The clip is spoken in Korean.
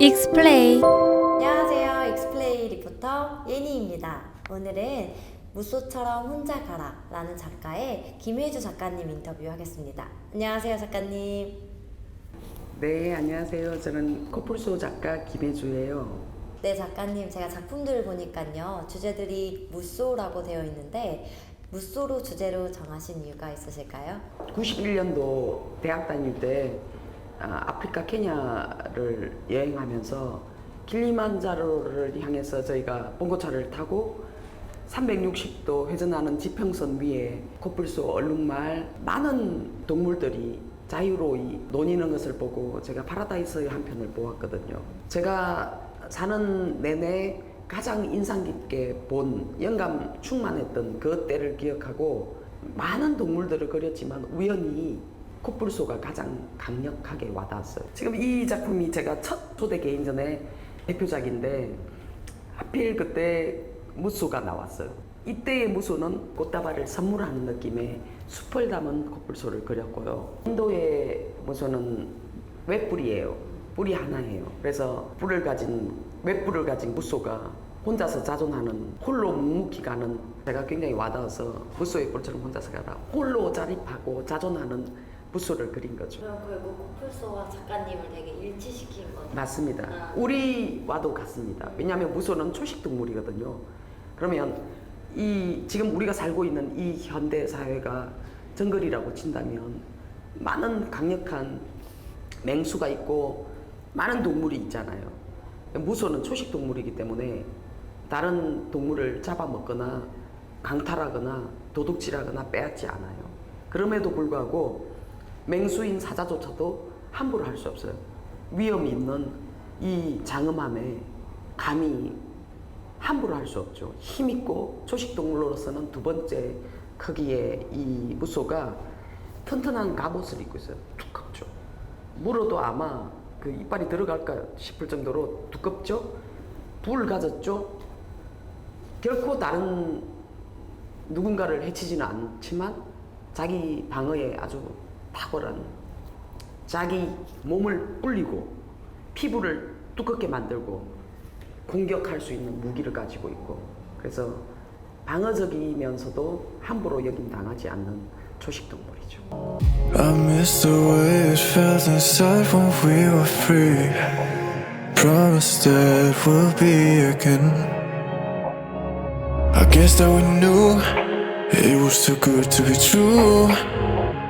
익스플레이 안녕하세요. 익스플레이 리포터 예니입니다. 오늘은 무소처럼 혼자 가라 라는 작가의 김혜주 작가님 인터뷰하겠습니다. 안녕하세요, 작가님. 네, 안녕하세요. 저는 코뿔소 작가 김혜주예요. 네, 작가님. 제가 작품들을 보니까요. 주제들이 무소라고 되어 있는데 무소로 주제로 정하신 이유가 있으실까요? 91년도 대학 다닐 때 아, 아프리카 케냐를 여행하면서 킬리만자로를 향해서 저희가 봉고차를 타고 360도 회전하는 지평선 위에 코뿔소, 얼룩말 많은 동물들이 자유로이 노니는 것을 보고 제가 파라다이스 한 편을 보았거든요. 제가 사는 내내 가장 인상 깊게 본 영감 충만했던 그 때를 기억하고 많은 동물들을 그렸지만 우연히 코뿔소가 가장 강력하게 와닿았어요. 지금 이 작품이 제가 첫 초대 개인전의 대표작인데 하필 그때 무소가 나왔어요. 이때의 무소는 꽃다발을 선물하는 느낌의 숲을 담은 코뿔소를 그렸고요. 인도의 무소는 웹뿔이에요. 뿔이 하나예요. 그래서 뿔을 가진 웹뿔을 가진 무소가 혼자서 자존하는 홀로 묵묵히 가는 제가 굉장히 와닿아서 무소의 뿔처럼 혼자서 가다 홀로 자립하고 자존하는 무소를 그린 거죠. 그럼 결국 코뿔소와 작가님을 되게 일치시킨 거죠. 맞습니다. 아. 우리와도 같습니다. 왜냐하면 무소는 초식 동물이거든요. 그러면 이 지금 우리가 살고 있는 이 현대 사회가 정글이라고 친다면 많은 강력한 맹수가 있고 많은 동물이 있잖아요. 무소는 초식 동물이기 때문에 다른 동물을 잡아먹거나 강탈하거나 도둑질하거나 빼앗지 않아요. 그럼에도 불구하고 맹수인 사자조차도 함부로 할 수 없어요. 위험이 있는 이 장엄함에 감히 함부로 할 수 없죠. 힘 있고 초식 동물로서는 두 번째 크기의 이 무소가 튼튼한 갑옷을 입고 있어요. 두껍죠. 물어도 아마 그 이빨이 들어갈까 싶을 정도로 두껍죠. 불 가졌죠. 결코 다른 누군가를 해치지는 않지만 자기 방어에 아주 탁월한 자기 몸을 불리고 피부를 두껍게 만들고 공격할 수 있는 무기를 가지고 있고 그래서 방어적이면서도 함부로 여김 당하지 않는 초식 동물이죠. I miss the way it felt inside when we were free. Promise that we'll be again. I guess that we knew it was too good to be true.